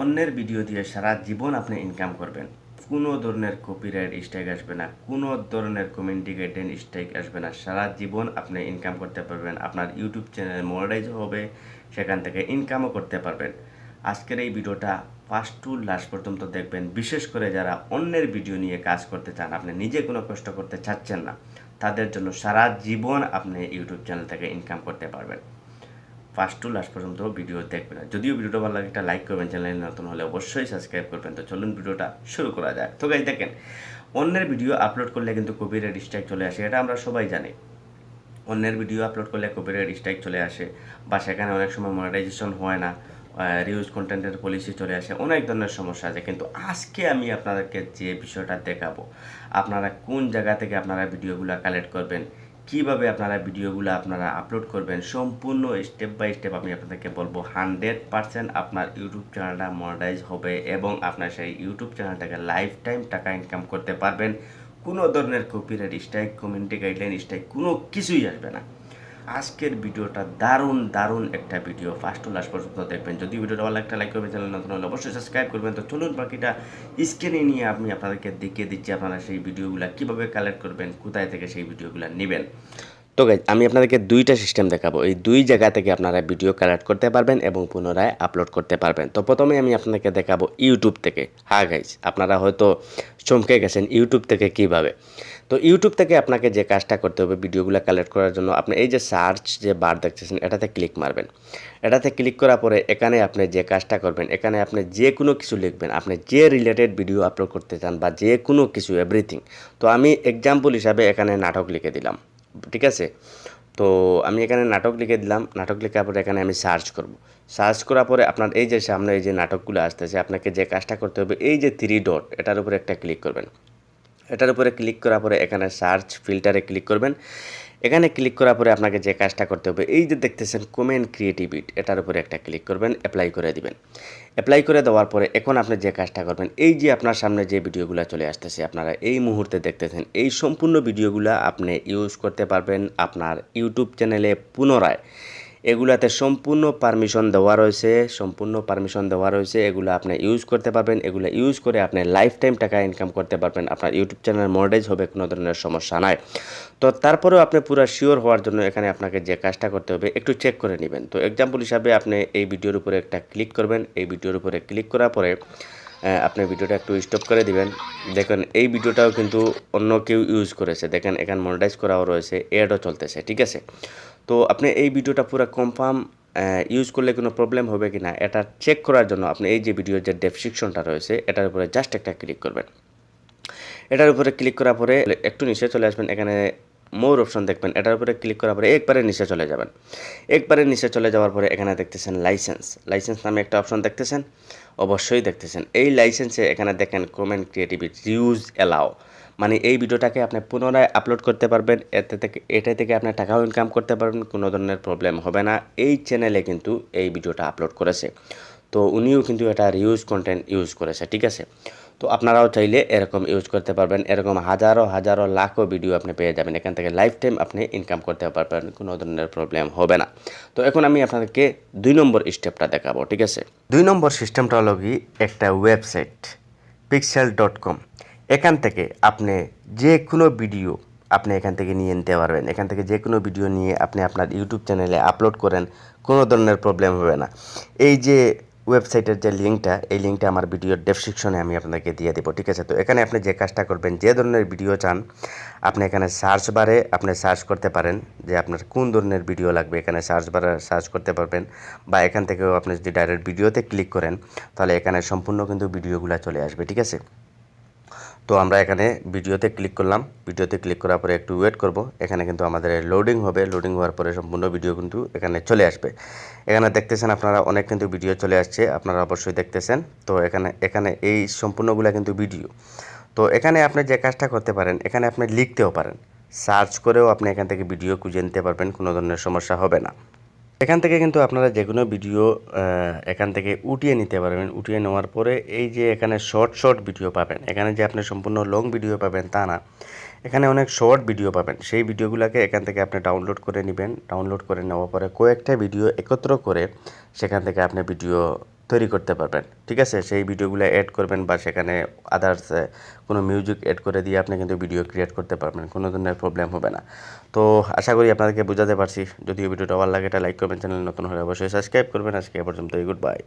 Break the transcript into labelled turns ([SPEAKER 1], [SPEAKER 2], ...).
[SPEAKER 1] অন্যের ভিডিও দিয়ে সারা জীবন আপনি ইনকাম করবেন। কোনো ধরনের কপিরাইট স্ট্রাইক আসবে না, কোনো ধরনের গাইডেন স্ট্রাইক আসবে না। সারা জীবন আপনি ইনকাম করতে পারবেন, আপনার ইউটিউব চ্যানেল মনিটাইজ হবে, সেখান থেকে ইনকামও করতে পারবেন। আজকের এই ভিডিওটা ফার্স্ট টু লাস্ট পর্যন্ত দেখবেন। বিশেষ করে যারা অন্যের ভিডিও নিয়ে কাজ করতে চান, আপনি নিজে কোনো কষ্ট করতে চাচ্ছেন না, তাদের জন্য সারা জীবন আপনি ইউটিউব চ্যানেল থেকে ইনকাম করতে পারবেন। ফার্স্ট টু লাস্ট পর্যন্ত ভিডিও দেখবেন। যদিও ভিডিওটা ভালো লাগে, একটা লাইক করবেন চ্যানেল নতুন হলে অবশ্যই সাবস্ক্রাইব করবেন। তো চলুন ভিডিওটা শুরু করা যায় তো গাই দেখেন, অন্যের ভিডিও আপলোড করলে কিন্তু কপিরাইট স্ট্রাইক চলে আসে, এটা আমরা সবাই জানি। অন্যের ভিডিও আপলোড করলে কপিরাইট স্ট্রাইক চলে আসে, বা সেখানে অনেক সময় মনিটাইজেশন হয় না রিউজ কন্টেন্টের পলিসি চলে আসে, অনেক ধরনের সমস্যা আছে। কিন্তু আজকে আমি আপনাদেরকে যে বিষয়টা দেখাবো, আপনারা কোন জায়গা থেকে আপনারা ভিডিওগুলো কালেক্ট করবেন কীভাবে আপনারা ভিডিওগুলো আপনারা আপলোড করবেন, সম্পূর্ণ স্টেপ বাই স্টেপ আমি আপনাদেরকে বলব হান্ড্রেড পারসেন্ট আপনার ইউটিউব চ্যানেলটা মনিটাইজ হবে এবং আপনার সেই ইউটিউব চ্যানেলটাকে লাইফ টাইম টাকা ইনকাম করতে পারবেন। কোনো ধরনের copyright strike community guideline strike কোনো কিছুই আসবে না। আজকের ভিডিওটা দারুণ দারুণ একটা ভিডিও ফার্স্ট টু লাস্ট পর্যন্ত দেখবেন। যদি ভিডিওটা ভালো একটা লাইক করবেন চ্যানেল নতুন হলে অবশ্যই সাবস্ক্রাইব করবেন। তো চলুন, বাকিটা স্ক্রিনে নিয়ে আমি আপনাদেরকে দেখিয়ে দিচ্ছি আপনারা সেই ভিডিওগুলো কীভাবে কালেক্ট করবেন, কোথায় থেকে সেই ভিডিওগুলো নেবেন। তো গাইজ আমি আপনাদেরকে দুইটা সিস্টেম দেখাবো। এই দুই জায়গা থেকে আপনারা ভিডিও কালেক্ট করতে পারবেন এবং পুনরায় আপলোড করতে পারবেন। তো প্রথমে আমি আপনাদেরকে দেখাবো ইউটিউব থেকে। হ্যাঁ গাইজ আপনারা হয়তো চমকে গেছেন ইউটিউব থেকে কীভাবে। তো ইউটিউব থেকে আপনাকে যে কাজটা করতে হবে ভিডিওগুলো কালেক্ট করার জন্য, আপনি এই যে সার্চ যে বার দেখতেছেন, এটাতে ক্লিক মারবেন। এটাতে ক্লিক করার পরে এখানে আপনি যে কাজটা করবেন, এখানে আপনি যে কোনো কিছু লিখবেন। আপনি যে রিলেটেড ভিডিও আপলোড করতে চান বা যে কোনো কিছু এভরিথিং তো আমি এক্সাম্পল হিসাবে এখানে নাটক লিখে দিলাম। ঠিক আছে? তো আমি এখানে নাটক লিখে দিলাম। নাটক লেখার পরে এখানে আমি সার্চ করব। সার্চ করার পরে আপনার এই যে সামনে এই যে নাটকগুলো আসতেছে, আপনাকে যে কাজটা করতে হবে, এই যে থ্রি ডট এটার উপরে একটা ক্লিক করবেন। এটার উপরে ক্লিক করার পরে এখানে সার্চ ফিল্টারে ক্লিক করবেন। এখানে ক্লিক করার পরে আপনাকে যে কাজটা করতে হবে, এই যে দেখতেছেন কমেন্ট ক্রিয়েটিভিট এটার উপরে একটা ক্লিক করবেন অ্যাপ্লাই করে দিবেন। অ্যাপ্লাই করে দেওয়ার পরে এখন আপনি যে কাজটা করবেন, এই যে আপনার সামনে যে ভিডিওগুলো চলে আসতেছে, আপনারা এই মুহূর্তে দেখতেছেন, এই সম্পূর্ণ ভিডিওগুলো আপনি ইউজ করতে পারবেন আপনার ইউটিউব চ্যানেলে পুনরায়। এগুলাতে সম্পূর্ণ পারমিশন দেওয়া রয়েছে, সম্পূর্ণ পারমিশন দেওয়া রয়েছে। এগুলো আপনি ইউজ করতে পারবেন, এগুলো ইউজ করে আপনি লাইফ টাইম টাকা ইনকাম করতে পারবেন। আপনার ইউটিউব চ্যানেল মনিটাইজ হবে, কোনো ধরনের সমস্যা নাই। তো তারপরেও আপনি পুরো শিওর হওয়ার জন্য এখানে আপনাকে যে কাজটা করতে হবে, একটু চেক করে নেবেন। তো এক্সাম্পল হিসাবে আপনি এই ভিডিওর উপরে একটা ক্লিক করবেন। এই ভিডিওর উপরে ক্লিক করার পরে আপনি ভিডিওটা একটু স্টপ করে দিবেন। দেখেন, এই ভিডিওটাও কিন্তু অন্য কেউ ইউজ করেছে। দেখেন, এখানে মনিটাইজ করাও রয়েছে এডও চলতেছে, ঠিক আছে? তো আপনি এই ভিডিওটা পুরো কনফার্ম ইউজ করলে কোনো প্রবলেম হবে কি না এটা চেক করার জন্য আপনি এই যে ভিডিওর যে ডেসক্রিপশনটা রয়েছে, এটার উপরে জাস্ট একটা ক্লিক করবেন। এটার উপরে ক্লিক করার পরে একটু নিচে চলে আসবেন। এখানে মোর অপশন দেখবেন, এটার উপরে ক্লিক করার পরে একবারে নিচে চলে যাবেন। একবারে নিচে চলে যাওয়ার পরে এখানে দেখতেছেন লাইসেন্স। লাইসেন্স নামে একটা অপশন দেখতেছেন, অবশ্যই দেখতেছেন। এই লাইসেন্সে এখানে দেখেন কমেন্ট ক্রিয়েটিভিটি ইউজ অ্যালাও মানে এই ভিডিওটাকে আপনি পুনরায় আপলোড করতে পারবেন, এতে থেকে এটা থেকে আপনি টাকাও ইনকাম করতে পারবেন, কোনো ধরনের প্রবলেম হবে না। এই চ্যানেলে কিন্তু এই ভিডিওটা আপলোড করেছে। তো উনিও কিন্তু এটা রিউজ কন্টেন্ট ইউজ করেছে, ঠিক আছে? তো আপনারাও চাইলে এরকম ইউজ করতে পারবেন। এরকম হাজারো হাজারো, লাখো ভিডিও আপনি পেয়ে যাবেন। এখান থেকে লাইফ টাইম আপনি ইনকাম করতে পারবেন, কোনো ধরনের প্রবলেম হবে না। তো এখন আমি আপনাদেরকে দুই নম্বর স্টেপটা দেখাবো, ঠিক আছে? দুই নম্বর সিস্টেমটা হলো কি? একটা ওয়েবসাইট পিক্সেল ডট কম এখান থেকে আপনি যে কোনো ভিডিও আপনি এখান থেকে নিয়ে নিতে পারবেন। এখান থেকে যে কোনো ভিডিও নিয়ে আপনি আপনার ইউটিউব চ্যানেলে আপলোড করেন, কোনো ধরনের প্রবলেম হবে না। এই যে ওয়েবসাইটের যে লিঙ্কটা, এই লিঙ্কটা আমার ভিডিওর ডেসক্রিপশনে আমি আপনাকে দিয়ে দেবো, ঠিক আছে? তো এখানে আপনি যে কাজটা করবেন, যে ধরনের ভিডিও চান, আপনি এখানে সার্চ বারে আপনি সার্চ করতে পারেন যে আপনার কোন ধরনের ভিডিও লাগবে। এখানে সার্চ বারে সার্চ করতে পারবেন বা এখান থেকেও আপনি যদি ডাইরেক্ট ভিডিওতে ক্লিক করেন, তাহলে এখানে সম্পূর্ণ কিন্তু ভিডিওগুলো চলে আসবে, ঠিক আছে? তো আমরা এখানে ভিডিওতে ক্লিক করলাম। ভিডিওতে ক্লিক করার পরে একটু ওয়েট করব। এখানে কিন্তু আমাদের লোডিং হবে। লোডিং হওয়ার পরে সম্পূর্ণ ভিডিও কিন্তু এখানে চলে আসবে। এখানে দেখতেছেন আপনারা অনেক কিন্তু ভিডিও চলে আসছে। আপনারা অবশ্যই দেখতেছেন। তো এখানে এখানে এই সম্পূর্ণগুলো কিন্তু ভিডিও তো এখানে আপনি যে কাজটা করতে পারেন, এখানে আপনি লিখতেও পারেন। সার্চ করেও আপনি এখান থেকে ভিডিও খুঁজে নিতে পারবেন। কোনো ধরনের সমস্যা হবে না। এখান থেকে কিন্তু আপনারা যে কোনো ভিডিও এখান থেকে উঠিয়ে নিতে পারবেন। উঠিয়ে নেওয়ার পরে এই যে এখানে শর্ট শর্ট ভিডিও পাবেন। এখানে যে আপনি সম্পূর্ণ লং ভিডিও পাবেন তা না। এখানে অনেক শর্ট ভিডিও পাবেন। সেই ভিডিওগুলোকে এখান থেকে আপনি ডাউনলোড করে নেবেন। ডাউনলোড করে নেওয়ার পরে কয়েকটা ভিডিও একত্র করে সেখান থেকে আপনি ভিডিও তৈরি করতে পারবেন। ঠিক আছে? সেই ভিডিওগুলো অ্যাড করবেন বা সেখানে আদার্স কোনো মিউজিক অ্যাড করে দিয়ে আপনি কিন্তু ভিডিও ক্রিয়েট করতে পারবেন। কোনো ধরনের প্রবলেম হবে না। তো আশা করি আপনাদেরকে বোঝাতে পারছি। যদিও ভিডিওটা ভালো লাগে, এটা লাইক করবেন চ্যানেল নতুন হলে অবশ্যই সাবস্ক্রাইব করবেন। আজকে পর্যন্ত গুড বাই